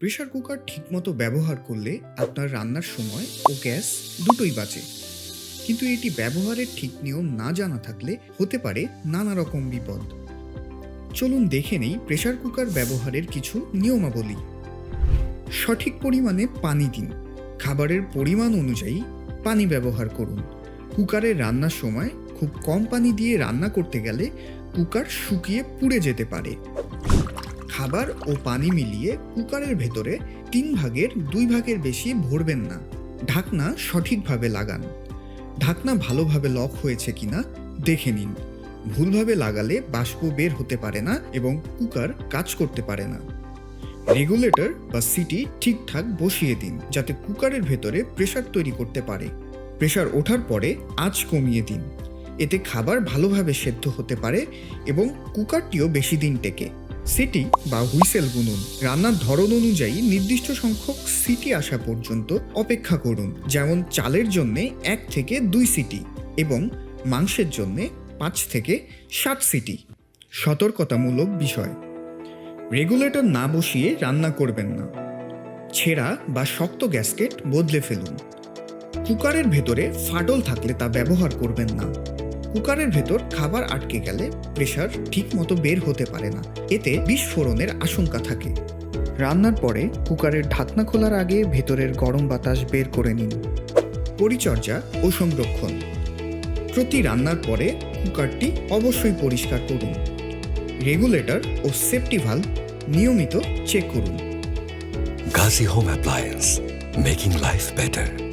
Pressure cooker ঠিকমতো ব্যবহার করলে আপনার রান্নার সময় ও গ্যাস দুটোই বাঁচে। কিন্তু এটি ব্যবহারের ঠিক নিয়ম না জানা থাকলে হতে পারে নানা রকম বিপদ। চলুন দেখে নেই প্রেশার কুকার ব্যবহারের কিছু নিয়মাবলী। সঠিক পরিমাণে পানি দিন। খাবারের পরিমাণ অনুযায়ী পানি ব্যবহার করুন। কুকারে রান্নার সময় খুব কম পানি দিয়ে রান্না করতে গেলে কুকার শুকিয়ে পুড়ে যেতে পারে। খাবার ও পানি মিলিয়ে কুকারের ভেতরে তিন ভাগের দুই ভাগের বেশি ভরবেন না। ঢাকনা সঠিকভাবে লাগান। ঢাকনা ভালোভাবে লক হয়েছে কিনা দেখে নিন। ভুলভাবে লাগালে বাষ্প বের হতে পারে না এবং কুকার কাজ করতে পারে না। রেগুলেটর বা সিটি ঠিকঠাক বসিয়ে দিন যাতে কুকারের ভেতরে প্রেশার তৈরি করতে পারে। প্রেশার ওঠার পরে আঁচ কমিয়ে দিন। এতে খাবার ভালোভাবে সেদ্ধ হতে পারে এবং কুকারটিও বেশি দিন টেকে। সিটি বা হুইসেল গুনুন রান্নার ধরন অনুযায়ী নির্দিষ্ট সংখ্যক সিটি আসা পর্যন্ত অপেক্ষা করুন। যেমন চালের জন্যে এক থেকে দুই সিটি এবং মাংসের জন্যে পাঁচ থেকে সাত সিটি। সতর্কতামূলক বিষয়। রেগুলেটর না বসিয়ে রান্না করবেন না। ছেঁড়া বা শক্ত গ্যাসকেট বদলে ফেলুন। কুকারের ভেতরে ফাটল থাকলে তা ব্যবহার করবেন না। কুকারের ভেতর খাবার আটকে গেলে প্রেশার ঠিক মতো বের হতে পারে না। এতে বিস্ফোরণের আশঙ্কা থাকে। রান্নার পরে কুকারের ঢাকনা খোলার আগে ভেতরের গরম বাতাস বের করে নিন। পরিচর্যা ও সংরক্ষণ। প্রতি রান্নার পরে কুকারটি অবশ্যই পরিষ্কার করুন। রেগুলেটর ও সেফটি ভাল্ব নিয়মিত চেক করুন। Gazi Home Appliance, making life better.